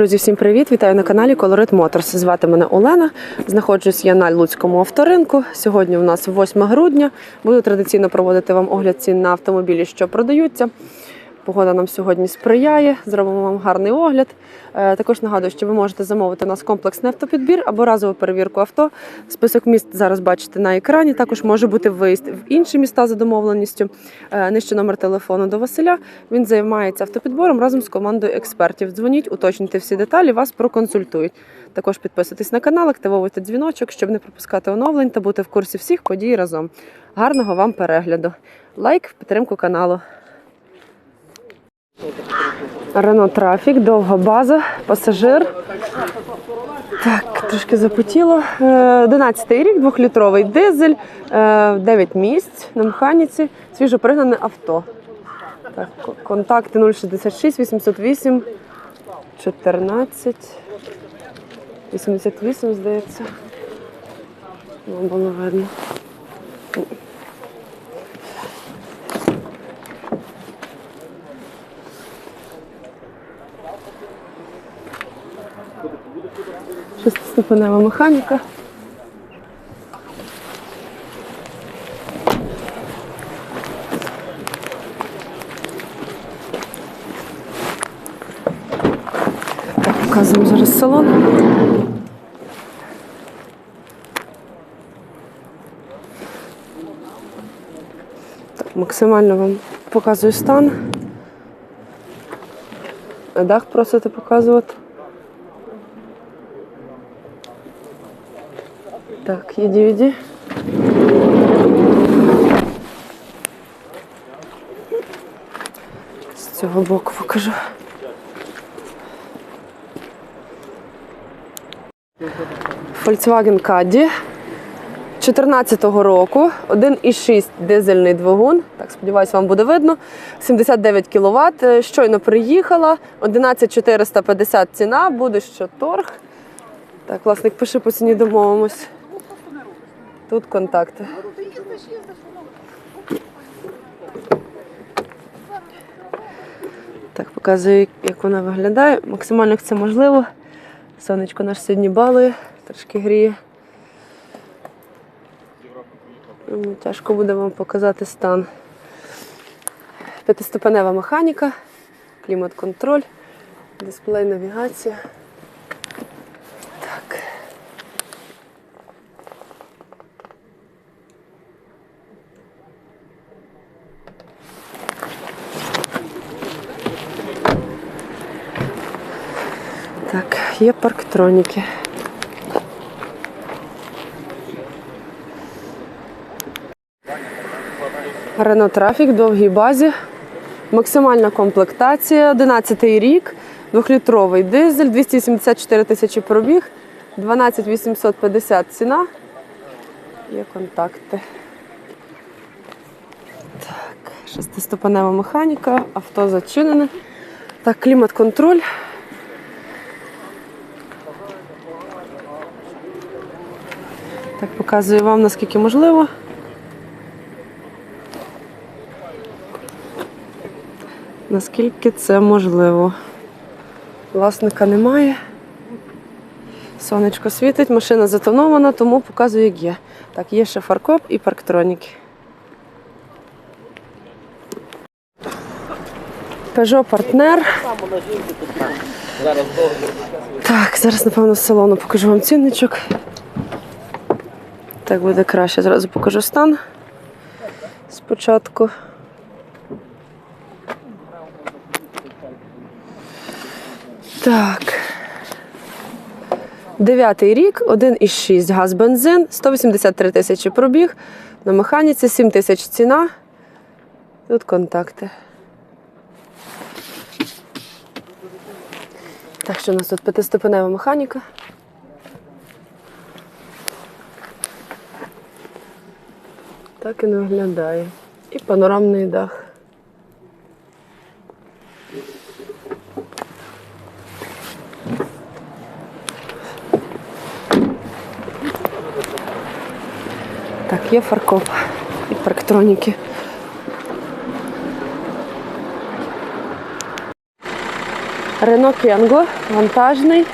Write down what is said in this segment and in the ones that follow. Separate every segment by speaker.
Speaker 1: Друзі, всім привіт! Вітаю на каналі Colorit Motors. Звати мене Олена. Знаходжусь я на Луцькому авторинку. Сьогодні у нас 8 грудня. Буду традиційно проводити вам огляд цін на автомобілі, що продаються. Погода нам сьогодні сприяє. Зробимо вам гарний огляд. Е, Також нагадую, що ви можете замовити у нас комплексний автопідбір або разову перевірку авто. Список міст зараз бачите на екрані. Також може бути виїзд в інші міста за домовленістю. Е, Нижче номер телефону до Василя. Він займається автопідбором разом з командою експертів. Дзвоніть, уточнюйте всі деталі, вас проконсультують. Також підписуйтесь на канал, активовуйте дзвіночок, щоб не пропускати оновлень та бути в курсі всіх подій разом. Гарного вам перегляду! Лайк підтримку каналу. Рено Трафік, довга база, пасажир. Так, трошки запотіло. Е, 11-й рік, двохлітровий дизель, е, 9 місць на механіці, свіжо пригнане авто. Так, контакти 066 808 14 88, здається. Ну, було видно. Шестиступенева механіка. Показуємо зараз салон. Так, максимально вам показую стан. Дах просите показувати. Так, є DVD. З цього боку покажу. Volkswagen Caddy 14-го року, 1,6 дизельний двигун. Так, сподіваюся, вам буде видно. 79 кВт. Щойно приїхала. 11450 ціна, буде що торг. Так, власник пише по ціні домовимось. Тут контакти. Так, показую, як вона виглядає. Максимально як це можливо. Сонечко наш сьогодні балує, трошки гріє. Тяжко буде вам показати стан. П'ятиступенева механіка, клімат-контроль, дисплей, навігація. Так, є парктроніки. Рено Трафік, довгій базі. Максимальна комплектація, 11 рік, двохлітровий дизель, 274 тисячі пробіг, 12 850 ціна. Є контакти. Так, шестиступенева механіка, авто зачинене. Так, клімат-контроль. Так, показую вам, наскільки можливо. Наскільки це можливо. Власника немає. Сонечко світить, машина затонована, тому показую, як є. Так, є ще фаркоп і парктроніки. Peugeot партнер. Так, зараз, напевно, з салону покажу вам цінничок. Так буде краще. Зразу покажу стан спочатку. Так. Дев'ятий рік, 1,6 газ бензин, 183 тисячі пробіг. На механіці 7 тисяч ціна. Тут контакти. Так, що у нас тут п'ятиступенева механіка. Так і не виглядає. І панорамний дах. Так, є фаркоп і парктроніки. Рено Кенго, вантажний,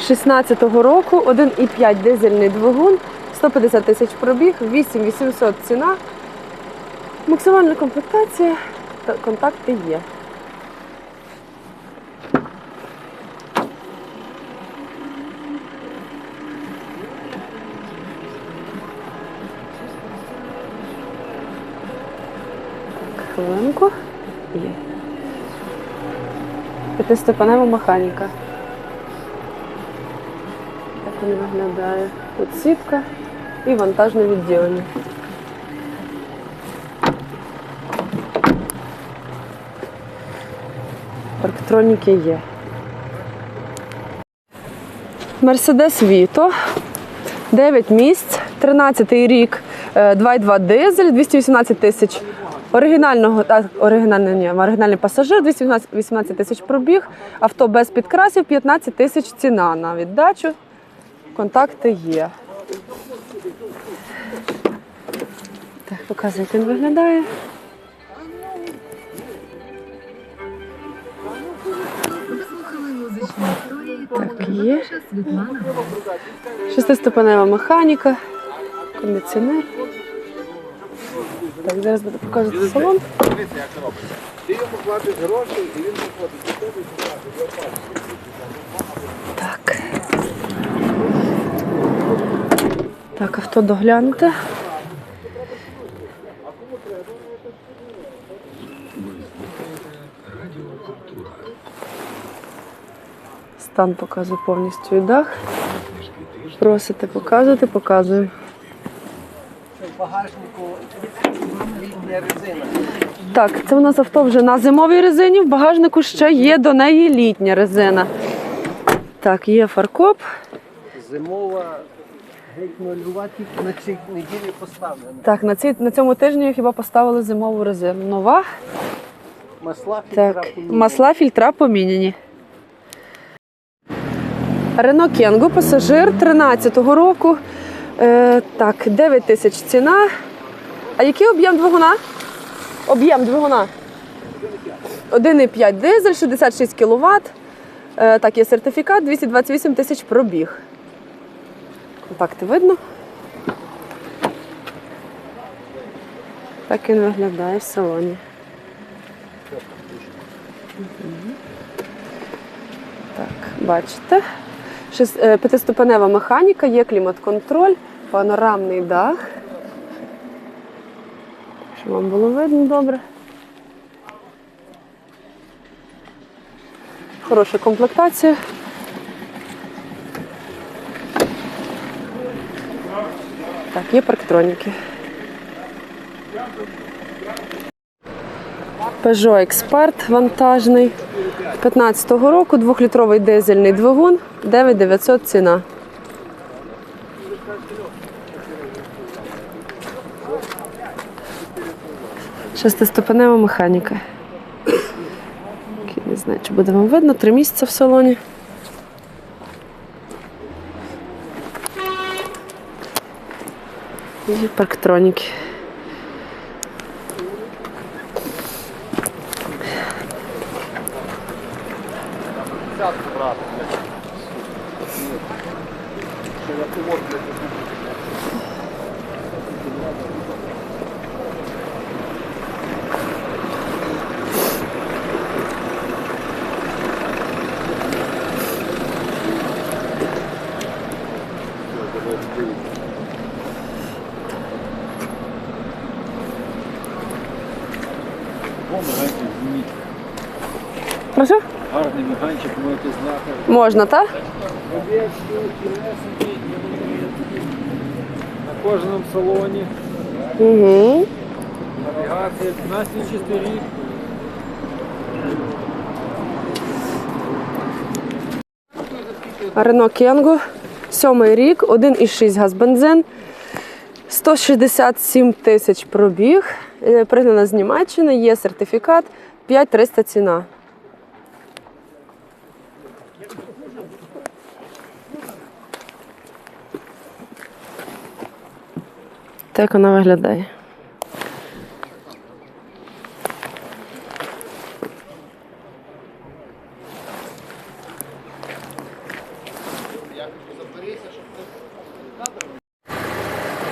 Speaker 1: 16-го року, 1,5 дизельний двигун, 150 тисяч пробіг, 8800 ціна. Максимальна комплектація та контакти є. Хвилинку. Є. П'ятиступенева механіка. Так він виглядає. Тут сітка і вантажне відділення. Парктроніки є. Мерседес Віто. 9 місць, 13 рік, е, 2,2 дизель, 218 тисяч оригінального, а, оригінальний, ні, оригінальний пасажир, 218 тисяч пробіг, авто без підкрасів, 15 тисяч ціна на віддачу. Контакти є. Показую, як він виглядає. Так, є. Шестиступенева механіка, кондиціонер. Так, зараз буду показувати салон.
Speaker 2: Дивіться, як робиться. Ти йому платиш гроші, і він виходить.
Speaker 1: Так. Так, авто доглянути. Стан показую повністю і дах. Просите показувати, показую.
Speaker 2: В багажнику літня резина.
Speaker 1: Так, це у нас авто вже на зимовій резині. В багажнику ще є до неї літня резина. Так, є фаркоп.
Speaker 2: Зимова геть нульова тільки на цій неділі поставлена.
Speaker 1: Так, на, цій, на цьому тижні хіба поставили зимову резину. Нова.
Speaker 2: Масла фільтра
Speaker 1: Так,
Speaker 2: поміняні.
Speaker 1: масла фільтра поміняні. Рено Кенго, пасажир 13-го року. Е, так, 9 тисяч ціна. А який об'єм двигуна? Об'єм двигуна. 1,5 дизель, 66 кВт. Е, так, є сертифікат, 228 тисяч пробіг. Контакти видно. Так він виглядає в салоні. Так, бачите. Е, П'ятиступенева механіка, є клімат-контроль, панорамний дах. Щоб вам було видно добре. Хороша комплектація. Так, є парктроніки. Peugeot Expert вантажний. 15-го року, двохлітровий дизельний двигун, 9900 ціна. Шестиступенева механіка. Не знаю, чи буде вам видно, три місяці в салоні. І парктроніки.
Speaker 3: Гарний механчик, можете знати.
Speaker 1: Можна, так?
Speaker 3: На кожному салоні
Speaker 1: Угу.
Speaker 3: навігація 15 чистий рік.
Speaker 1: Рено Кенго, сьомий рік, 1,6 газ бензин, 167 тисяч пробіг, е, пригнана з Німеччини, є сертифікат, 5300 ціна. Так вона виглядає.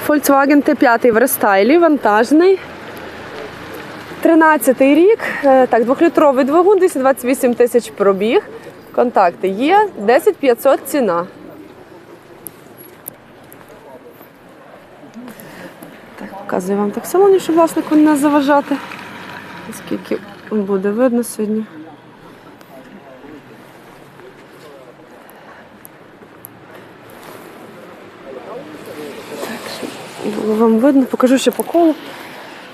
Speaker 1: Volkswagen Т-5 в рестайлі, вантажний. 13 й рік, е, так, двохлітровий двигун, 228 тисяч пробіг. Контакти є, 10 500 ціна. Так, показую вам так салоні, щоб власнику не заважати. Скільки буде видно сьогодні. Вам видно, покажу ще по колу.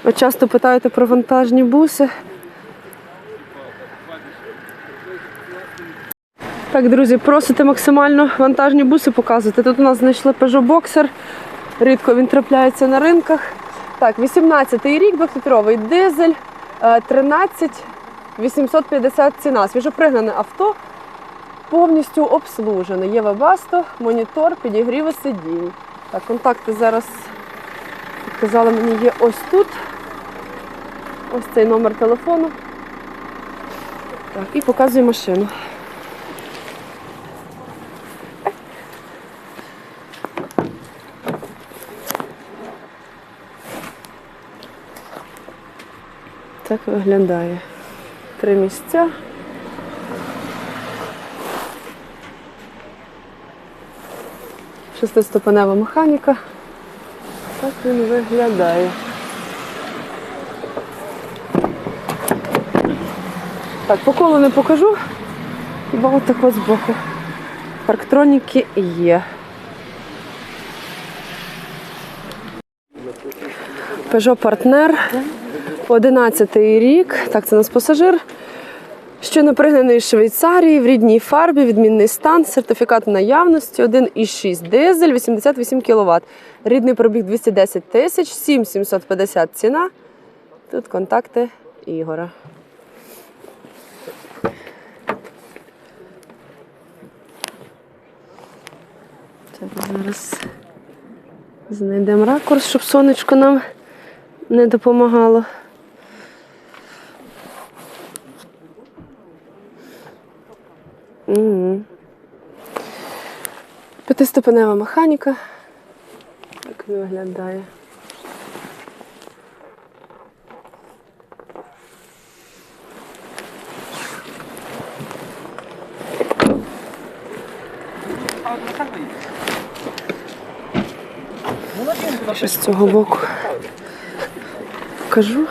Speaker 1: Ви часто питаєте про вантажні буси. Так, друзі, просите максимально вантажні буси показувати. Тут у нас знайшли Peugeot Boxer. Рідко він трапляється на ринках. Так, 18-й рік, 2-літровий дизель, е, 13 850 ціна. Свіжопригнане авто, повністю обслужене. Є вебасто, монітор, підігріви сидінь. Так, контакти зараз Казали мені є ось тут. Ось цей номер телефону. Так, і показую машину. Так виглядає. Три місця. Шестиступенева механіка. Так він виглядає. Так, по колу не покажу. Хіба от так ось збоку. Парктроніки є. Peugeot Partner. 11 рік. Так, це у нас пасажир. Щойно пригнаний з Швейцарії в рідній фарбі, відмінний стан, сертифікат наявності 1,6 дизель, 88 кВт. Рідний пробіг 210 тисяч, 7750 ціна. Тут контакти Ігора. Так, зараз знайдемо ракурс, щоб сонечко нам не допомагало. П'ятиступенева механіка. Так він виглядає. Ще з цього боку покажу.